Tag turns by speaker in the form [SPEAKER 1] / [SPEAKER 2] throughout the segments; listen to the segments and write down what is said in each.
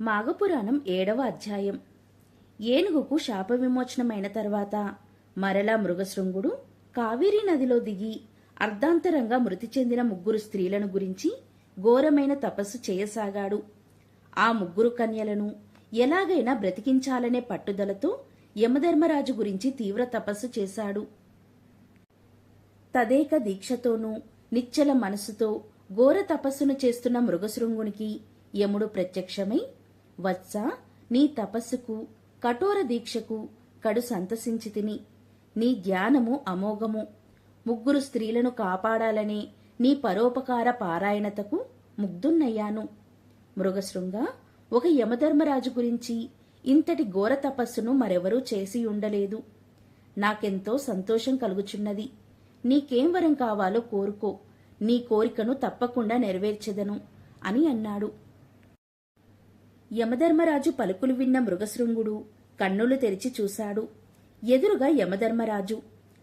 [SPEAKER 1] మాఘపురాణం ఏడవ అధ్యాయం. ఏనుగుకు శాప విమోచనమైన తర్వాత మరలా మృగశృంగుడు కావేరీ నదిలో దిగి అర్ధాంతరంగా మృతి చెందిన ముగ్గురు స్త్రీలను గురించి ఘోరమైన తపస్సు చేయసాగాడు. ఆ ముగ్గురు కన్యలను ఎలాగైనా బ్రతికించాలనే పట్టుదలతో యమధర్మరాజు గురించి తీవ్ర తపస్సు చేశాడు. తదేక దీక్షతోనూ నిశ్చల మనసుతో ఘోర తపస్సును చేస్తున్న మృగశృంగునికి యముడు ప్రత్యక్షమై వత్స నీ తపస్సుకు కఠోర దీక్షకు కడు సంతసించి తిని. నీ ధ్యానము అమోఘము. ముగ్గురు స్త్రీలను కాపాడాలనే నీ పరోపకార పారాయణతకు ముగ్ధున్నయ్యాను. మృగశృంగ ఒక యమధర్మరాజు గురించి ఇంతటి ఘోర తపస్సును మరెవరూ చేసి ఉండలేదు. నాకెంతో సంతోషం కలుగుచున్నది. నీకేం వరం కావాలో కోరుకో. నీ కోరికను తప్పకుండా నెరవేర్చెదను అని అన్నాడు. యమధర్మరాజు పలుకులు విన్న మృగశృంగుడు కన్నులు తెరిచి చూశాడు. ఎదురుగా యమధర్మరాజు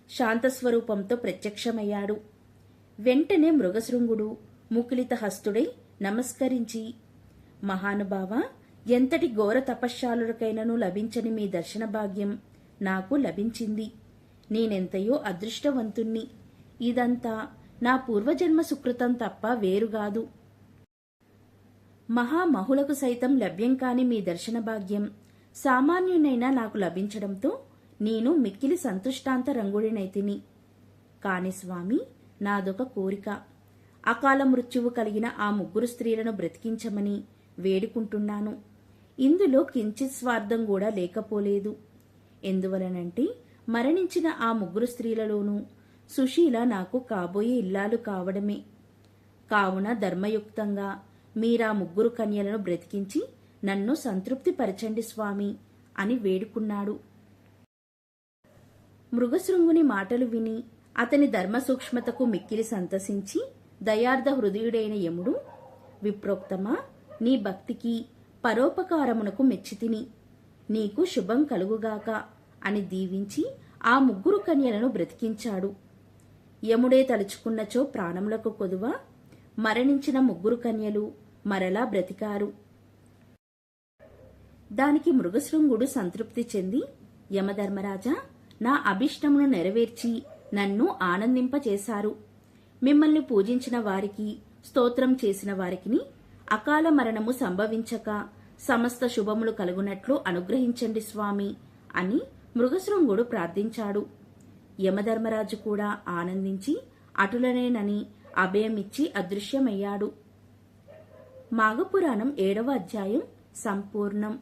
[SPEAKER 1] శాంతస్వరూపంతో ప్రత్యక్షమయ్యాడు. వెంటనే మృగశృంగుడు ముకులిత హస్తుడై నమస్కరించి మహానుభావ ఎంతటి ఘోర తపశ్శాలులకైనను లభించని మీ దర్శన భాగ్యం నాకు లభించింది. నేనెంతయో అదృష్టవంతుణ్ణి. ఇదంతా నా పూర్వజన్మ సుకృతం తప్ప వేరుగాదు. మహామహులకు సైతం లభ్యం కాని మీ దర్శన భాగ్యం. సామాన్యునైనా నాకు లభించడంతో నేను మిక్కిలి సంతుష్టాంత రంగుడినైతిని కాని స్వామి నాదొక కోరిక. అకాల మృత్యువు కలిగిన ఆ ముగ్గురు స్త్రీలను బ్రతికించమని వేడుకుంటున్నాను. ఇందులో కించిత్ స్వార్థం కూడా లేకపోలేదు. ఎందువలనంటే మరణించిన ఆ ముగ్గురు స్త్రీలలోనూ సుశీల నాకు కాబోయే ఇల్లాలు కావడమే. కావున ధర్మయుక్తంగా మీరా ముగ్గురు కన్యలను బ్రతికించి నన్ను సంతృప్తిపరచండి స్వామి అని వేడుకున్నాడు. మృగశృంగుని మాటలు విని అతని ధర్మ సూక్ష్మతకు మిక్కిలి సంతసించి దయార్థ హృదయుడైన యముడు విప్రోక్తమా నీ భక్తికి పరోపకారమునకు మెచ్చితిని నీకు శుభం కలుగుగాక అని దీవించి ఆ ముగ్గురు కన్యలను బ్రతికించాడు. యముడే తలుచుకున్నచో ప్రాణములకు కొదువ మరణించిన ముగ్గురు కన్యలు మరలా బ్రతికారు. దానికి మృగశృంగుడు సంతృప్తి చెంది యమధర్మరాజా నా అభిష్టమును నెరవేర్చి నన్ను ఆనందింపచేశారు. మిమ్మల్ని పూజించిన వారికి స్తోత్రం చేసిన వారికిని అకాల మరణము సంభవించక సమస్త శుభములు కలుగునట్లు అనుగ్రహించండి స్వామి అని మృగశృంగుడు ప్రార్థించాడు. యమధర్మరాజు కూడా ఆనందించి అటులనేనని అభయమిచ్చి అదృశ్యమయ్యాడు. మాఘపురాణం ఏడవ అధ్యాయం సంపూర్ణం.